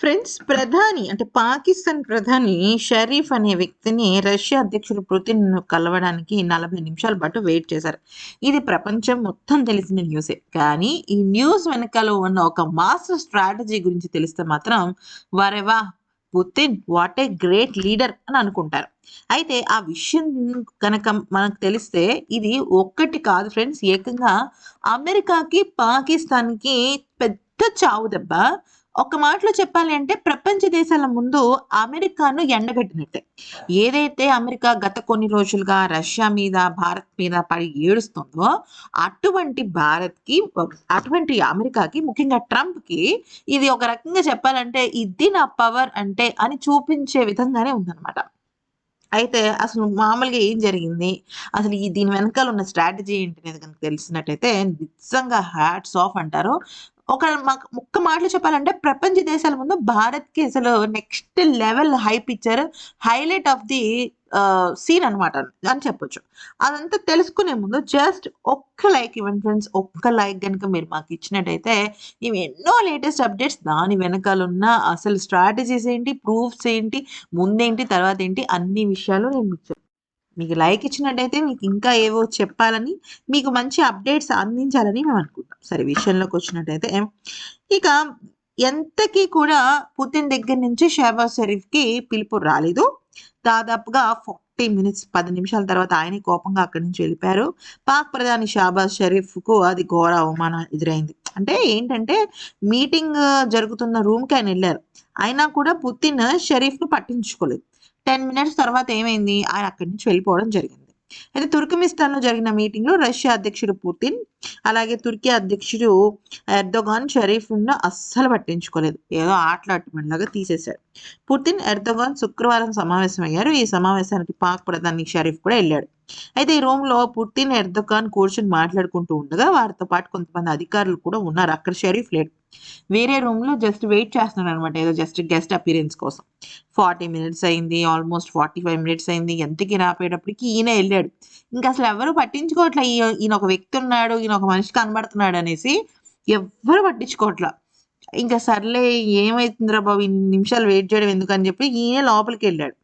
Friends ప్రధాని అంటే పాకిస్తాన్ ప్రధాని షరీఫ్ అనే వ్యక్తిని రష్యా అధ్యక్షుడు పుతిన్ కలవడానికి నలభై నిమిషాల పాటు వెయిట్ చేశారు. ఇది ప్రపంచం మొత్తం తెలిసిన న్యూసే. కానీ ఈ న్యూస్ వెనకాల ఉన్న ఒక మాస్టర్ స్ట్రాటజీ గురించి తెలిస్తే మాత్రం వరెవా Putin what a great leader అని అనుకుంటారు. అయితే ఆ విషయం కనుక మనకు తెలిస్తే ఇది ఒక్కటి కాదు ఫ్రెండ్స్ ఏకంగా అమెరికాకి పాకిస్తాన్కి పెద్ద చావు దెబ్బ. ఒక మాటలో చెప్పాలి అంటే ప్రపంచ దేశాల ముందు అమెరికాను ఎండగట్టినట్టే ఏదైతే అమెరికా గత కొన్ని రోజులుగా రష్యా మీద భారత్ మీద పడి ఏడుస్తుందో అటువంటి భారత్కి అటువంటి అమెరికాకి ముఖ్యంగా ట్రంప్కి ఇది ఒక రకంగా చెప్పాలంటే ఇది నా పవర్ అంటే అని చూపించే విధంగానే ఉందన్నమాట. అయితే అసలు మామూలుగా ఏం జరిగింది? అసలు ఈ దీని వెనకాల ఉన్న స్ట్రాటజీ ఏంటి అనేది కనుక తెలిసినట్టయితే నిజంగా హ్యాట్స్ ఆఫ్ అంటారు. ఒక మాకు ఒక్క మాటలు చెప్పాలంటే ప్రపంచ దేశాల ముందు భారత్కి అసలు నెక్స్ట్ లెవెల్ హైప్ ఇచ్చారు. హైలైట్ ఆఫ్ ది సీన్ అనమాట అని చెప్పొచ్చు. అదంతా తెలుసుకునే ముందు జస్ట్ ఒక్క లైక్ ఇవ్వండి ఫ్రెండ్స్ ఒక్క లైక్ కనుక మీరు మాకు ఇచ్చినట్టయితే ఇవి ఎన్నో లేటెస్ట్ అప్డేట్స్ దాని వెనకాల ఉన్న అసలు స్ట్రాటజీస్ ఏంటి ప్రూఫ్స్ ఏంటి ముందేంటి తర్వాత ఏంటి అన్ని విషయాలు నేను మీకు మీకు లైక్ ఇచ్చినట్టయితే మీకు ఇంకా ఏవో చెప్పాలని మీకు మంచి అప్డేట్స్ అందించాలని మేము అనుకుంటాం. సరే విషయంలోకి వచ్చినట్టయితే ఇక ఎంతకీ కూడా పుతిన్ దగ్గర నుంచి షహబాజ్ షరీఫ్కి పిలుపు రాలేదు. దాదాపుగా ఫార్టీ మినిట్స్ పది నిమిషాల తర్వాత ఆయన కోపంగా అక్కడి నుంచి వెళ్ళిపోయారు. పాక్ ప్రధాని షాబాజ్ షరీఫ్కు అది ఘోర అవమానం ఎదురైంది. అంటే ఏంటంటే మీటింగ్ జరుగుతున్న రూమ్కి ఆయన వెళ్ళారు. అయినా కూడా పుతిన్ షరీఫ్ను పట్టించుకోలేదు. టెన్ మినిట్స్ తర్వాత ఏమైంది? ఆయన అక్కడి నుంచి వెళ్ళిపోవడం జరిగింది. అయితే తుర్కమిస్తాన్లో జరిగిన మీటింగ్లో రష్యా అధ్యక్షుడు పుతిన్ అలాగే తుర్కీ అధ్యక్షుడు ఎర్దోగాన్ షరీఫ్ను అస్సలు పట్టించుకోలేదు. ఏదో ఆటలాటలాగా తీసేశాడు. పుతిన్ ఎర్దోగాన్ శుక్రవారం సమావేశమయ్యారు. ఈ సమావేశానికి పాక్ ప్రధాని షరీఫ్ కూడా వెళ్ళాడు. అయితే ఈ రూమ్లో పుతిన్ ఎర్దోగాన్ కూర్చొని మాట్లాడుకుంటూ ఉండగా వారితో పాటు కొంతమంది అధికారులు కూడా ఉన్నారు. అక్కడ షరీఫ్ లేడు. వేరే రూమ్లో జస్ట్ వెయిట్ చేస్తున్నాడు అనమాట ఏదో జస్ట్ గెస్ట్ అపీరెన్స్ కోసం. ఫార్టీ మినిట్స్ అయింది ఆల్మోస్ట్ ఫార్టీ ఫైవ్ మినిట్స్ అయింది. ఎంతకి రాపోయేటప్పటికి ఈయన వెళ్ళాడు. ఇంకా అసలు ఎవరు పట్టించుకోవట్లే. ఈయన ఒక వ్యక్తి ఉన్నాడు ఈయన ఒక మనిషి కనబడుతున్నాడు అనేసి ఎవ్వరు పట్టించుకోవట్లా. ఇంకా సర్లే ఏమైతుందిరా బాబు ఇన్ని నిమిషాలు వెయిట్ చేయడం ఎందుకని చెప్పి ఈయన లోపలికి వెళ్ళాడు.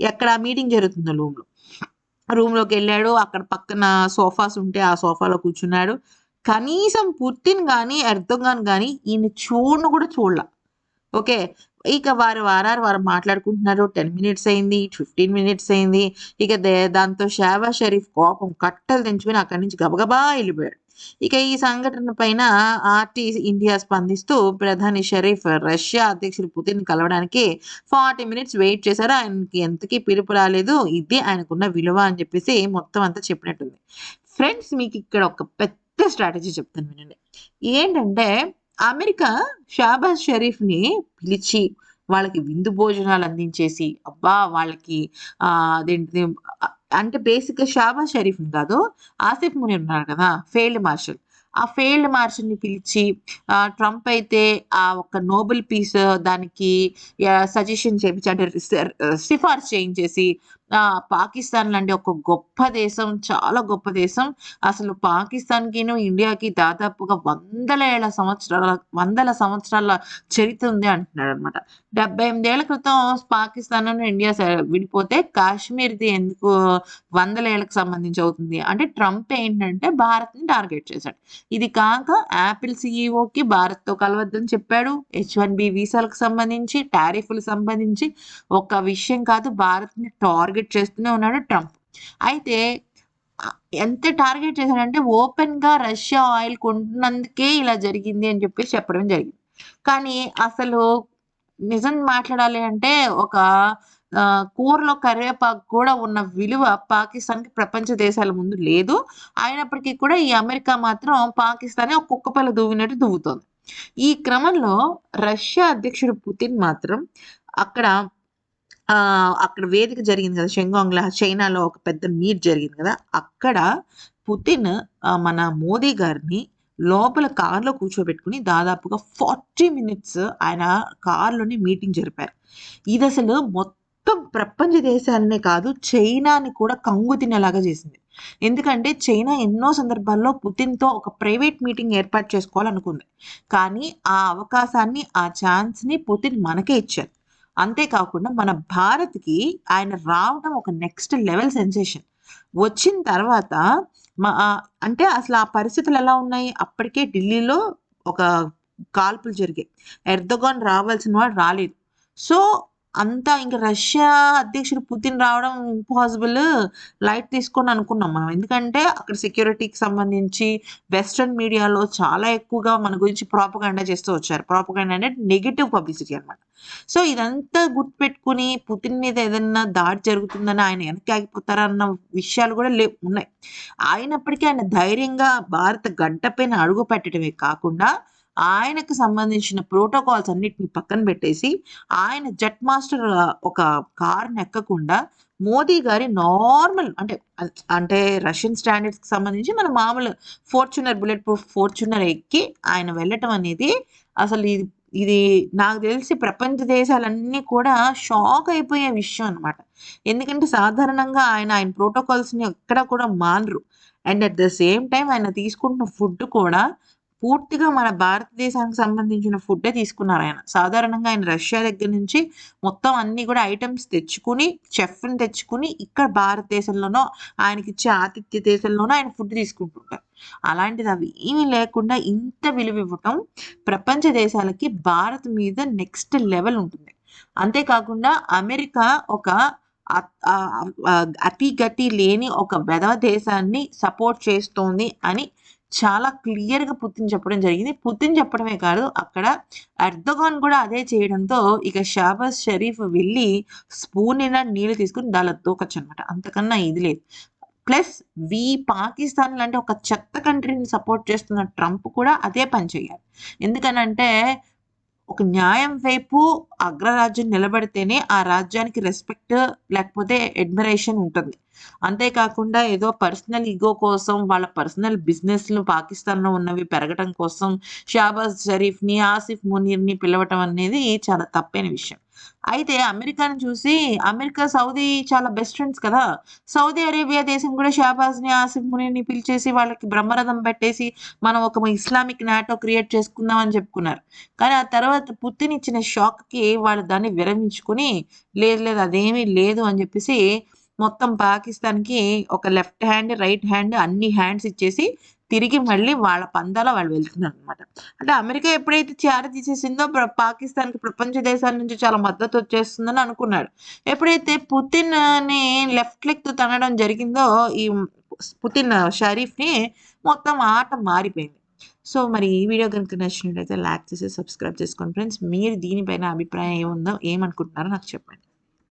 ఎక్కడ మీటింగ్ జరుగుతుందో రూమ్లో. రూమ్లోకి వెళ్ళాడు. అక్కడ పక్కన సోఫాస్ ఉంటే ఆ సోఫాలో కూర్చున్నాడు. కనీసం పుట్టిన కానీ ఎర్దోగాన్ కానీ ఈయన చూడను కూడా చూడలా. ఓకే? ఇక వారు వారారు వారు మాట్లాడుకుంటున్నారు. టెన్ మినిట్స్ అయింది ఫిఫ్టీన్ మినిట్స్ అయింది. ఇక దే- దాంతో షాబా షరీఫ్ కోపం కట్టలు తెంచుకుని అక్కడి నుంచి గబగబా వెళ్ళిపోయాడు. ఇక ఈ సంఘటన పైన ఆర్టీ ఇండియా స్పందిస్తూ ప్రధాని షరీఫ్ రష్యా అధ్యక్షుడు పుతిన్ కలవడానికి ఫార్టీ మినిట్స్ వెయిట్ చేశారు. ఆయనకి ఎంతకీ పిలుపు రాలేదు. ఇది ఆయనకున్న విలువ అని చెప్పేసి మొత్తం అంతా చెప్పినట్టుంది. ఫ్రెండ్స్ మీకు ఇక్కడ ఒక పెద్ద స్ట్రాటజీ చెప్తాను వినండి. ఏంటంటే అమెరికా షాబాజ్ షరీఫ్ని పిలిచి వాళ్ళకి విందు భోజనాలు అందించేసి అబ్బా వాళ్ళకి ఆ, అదేంటిది అంటే బేసిక్గా షాబాజ్ షరీఫ్ని కాదు ఆసిఫ్ ముని ఉన్నారు కదా ఫెయిల్డ్ మార్షల్. ఆ ఫెయిల్డ్ మార్షల్ని పిలిచి ఆ, ట్రంప్ అయితే ఆ ఒక నోబెల్ పీస్ దానికి సజెషన్ చేయించి అంటే సిఫార్సు చేయించేసి పాకిస్తాన్ లాంటి ఒక గొప్ప దేశం చాలా గొప్ప దేశం. అసలు పాకిస్తాన్కిను ఇండియాకి దాదాపుగా వందల ఏళ్ళ సంవత్సరాల వందల సంవత్సరాల చరిత్ర ఉంది అంటున్నాడు అనమాట డెబ్బై ఎనిమిదేళ్ళ క్రితం పాకిస్తాన్ ఇండియా విడిపోతే కాశ్మీర్ది ఎందుకు వందల ఏళ్ళకి సంబంధించి అవుతుంది? అంటే ట్రంప్ ఏంటంటే భారత్ని టార్గెట్ చేశాడు. ఇది కాక యాపిల్ సిఇఓకి భారత్తో కలవద్దని చెప్పాడు. హెచ్ వన్ బి వీసాలకు సంబంధించి టారిఫ్లకు సంబంధించి. ఒక విషయం కాదు భారత్ని టార్గెట్ చేస్తూనే ఉన్నాడు ట్రంప్. అయితే ఎంత టార్గెట్ చేశాడంటే ఓపెన్గా రష్యా ఆయిల్ కొంటున్నందుకే ఇలా జరిగింది అని చెప్పేసి చెప్పడం జరిగింది. కానీ అసలు నిజం మాట్లాడాలి అంటే ఒక కూరలో కరివేపాకు కూడా ఉన్న విలువ పాకిస్తాన్కి ప్రపంచ దేశాల ముందు లేదు. అయినప్పటికీ కూడా ఈ అమెరికా మాత్రం పాకిస్తాన్ ఒక పల్ల దువ్వినట్టు దువ్వుతోంది ఈ క్రమంలో రష్యా అధ్యక్షుడు పుతిన్ మాత్రం అక్కడ అక్కడ వేదిక జరిగింది కదా షెంగాంగ్లో చైనాలో ఒక పెద్ద మీట్ జరిగింది కదా అక్కడ పుతిన్ మన మోదీ గారిని లోపల కార్లో కూర్చోబెట్టుకుని దాదాపుగా ఫార్టీ మినిట్స్ ఆయన కార్లోనే మీటింగ్ జరిపారు. ఇది అసలు మొత్తం మొత్తం ప్రపంచ దేశాలనే కాదు చైనాని కూడా కంగు తినేలాగా చేసింది. ఎందుకంటే చైనా ఎన్నో సందర్భాల్లో పుతిన్తో ఒక ప్రైవేట్ మీటింగ్ ఏర్పాటు చేసుకోవాలనుకుంది. కానీ ఆ అవకాశాన్ని ఆ ఛాన్స్ని పుతిన్ మనకే ఇచ్చారు. అంతేకాకుండా మన భారత్కి ఆయన రావడం ఒక నెక్స్ట్ లెవెల్ సెన్సేషన్. వచ్చిన తర్వాత మా అంటే అసలు ఆ పరిస్థితులు ఎలా ఉన్నాయి? అప్పటికే ఢిల్లీలో ఒక కాల్పులు జరిగాయి. ఎర్దగాన్ రావాల్సిన వాడు రాలేదు. సో అంతా ఇంకా రష్యా అధ్యక్షుడు పుతిన్ రావడం ఇంపాసిబుల్ లైట్ తీసుకొని అనుకున్నాం మనం. ఎందుకంటే అక్కడ సెక్యూరిటీకి సంబంధించి వెస్ట్రన్ మీడియాలో చాలా ఎక్కువగా మన గురించి ప్రాపగాండా చేస్తూ వచ్చారు. ప్రాపగాండా అంటే నెగిటివ్ పబ్లిసిటీ అనమాట సో ఇదంతా గుర్తుపెట్టుకుని పుతిన్ మీద ఏదన్నా దాడి జరుగుతుందని ఆయన వెనక్కి ఆగిపోతారన్న విషయాలు కూడా లే ఉన్నాయి. అయినప్పటికీ ఆయన ధైర్యంగా భారత గడ్డపైన అడుగు పెట్టడమే కాకుండా ఆయనకు సంబంధించిన ప్రోటోకాల్స్ అన్నిటిని పక్కన పెట్టేసి ఆయన జెట్ మాస్టర్ ఒక కార్ని ఎక్కకుండా మోదీ గారి నార్మల్ అంటే అంటే రష్యన్ స్టాండర్డ్స్కి సంబంధించి మన మామూలు ఫార్చునర్ బుల్లెట్ ప్రూఫ్ ఫార్చునర్ ఎక్కి ఆయన వెళ్ళటం అనేది అసలు ఇది ఇది నాకు తెలిసి ప్రపంచ దేశాలన్నీ కూడా షాక్ అయిపోయే విషయం అనమాట ఎందుకంటే సాధారణంగా ఆయన ఆయన ప్రోటోకాల్స్ని ఎక్కడ కూడా మానరు. And at the same time ఆయన తీసుకుంటున్న ఫుడ్ కూడా పూర్తిగా మన భారతదేశానికి సంబంధించిన ఫుడ్డే తీసుకున్నారు ఆయన. సాధారణంగా ఆయన రష్యా దగ్గర నుంచి మొత్తం అన్ని కూడా ఐటమ్స్ తెచ్చుకుని చెఫ్ని తెచ్చుకుని ఇక్కడ భారతదేశంలోనో ఆయనకి ఇచ్చే ఆతిథ్య దేశంలోనో ఆయన ఫుడ్ తీసుకుంటుంటారు. అలాంటిది అవి ఏమీ లేకుండా ఇంత విలువ ఇవ్వటం ప్రపంచ దేశాలకి భారత్ మీద నెక్స్ట్ లెవెల్ ఉంటుంది. అంతేకాకుండా అమెరికా ఒక అతి గతి లేని ఒక వెధవ దేశాన్ని సపోర్ట్ చేస్తోంది అని చాలా క్లియర్గా పుతిన్ చెప్పడం జరిగింది. పుతిన్ చెప్పడమే కాదు అక్కడ అర్ధగాన్ కూడా అదే చేయడంతో ఇక షాబాజ్ షరీఫ్ వెళ్ళి స్పూన్ నిండా నీళ్ళు తీసుకుని దానిలో దూకొచ్చు అనమాట అంతకన్నా ఇది లేదు. ప్లస్ వి పాకిస్తాన్ లాంటి ఒక చెత్త కంట్రీని సపోర్ట్ చేస్తున్న ట్రంప్ కూడా అదే పని చేయాలి. ఎందుకనంటే ఒక న్యాయం వైపు అగ్రరాజ్యం నిలబడితేనే ఆ రాజ్యానికి రెస్పెక్ట్ లేకపోతే అడ్మిరేషన్ ఉంటుంది. అంతేకాకుండా ఏదో పర్సనల్ ఈగో కోసం వాళ్ళ పర్సనల్ బిజినెస్లు పాకిస్తాన్లో ఉన్నవి పెరగటం కోసం షాబాజ్ షరీఫ్ని ఆసిఫ్ మునీర్ని పిలవటం అనేది చాలా తప్పైన విషయం. అయితే అమెరికాను చూసి అమెరికా సౌదీ చాలా బెస్ట్ ఫ్రెండ్స్ కదా. సౌదీ అరేబియా దేశం కూడా షాబాజ్ని ఆసిఫ్ మునీర్ని పిలిచేసి వాళ్ళకి బ్రహ్మరథం పెట్టేసి మనం ఒక ఇస్లామిక్ నాటో క్రియేట్ చేసుకుందాం అని చెప్పుకున్నారు. కానీ ఆ తర్వాత పుత్తిని ఇచ్చిన షాక్కి వాళ్ళు దాన్ని విరమించుకుని లేదు లేదు అదేమీ లేదు అని చెప్పేసి మొత్తం పాకిస్తాన్కి ఒక లెఫ్ట్ హ్యాండ్ రైట్ హ్యాండ్ అన్ని హ్యాండ్స్ ఇచ్చేసి తిరిగి మళ్ళీ వాళ్ళ పందాలో వాళ్ళు వెళ్తున్నారు అనమాట అంటే అమెరికా ఎప్పుడైతే చారి తీసేసిందో పాకిస్తాన్కి ప్రపంచ దేశాల నుంచి చాలా మద్దతు వచ్చేస్తుందని అనుకున్నాడు. ఎప్పుడైతే పుతిన్ని లెఫ్ట్ లెగ్ తనడం జరిగిందో ఈ పుతిన్ షరీఫ్ని మొత్తం ఆట మారిపోయింది. సో మరి ఈ వీడియో కనుక నచ్చినట్లయితే లైక్ చేసి సబ్స్క్రైబ్ చేసుకోండి ఫ్రెండ్స్. మీరు దీనిపైన అభిప్రాయం ఏముందో ఏమనుకుంటున్నారో నాకు చెప్పండి.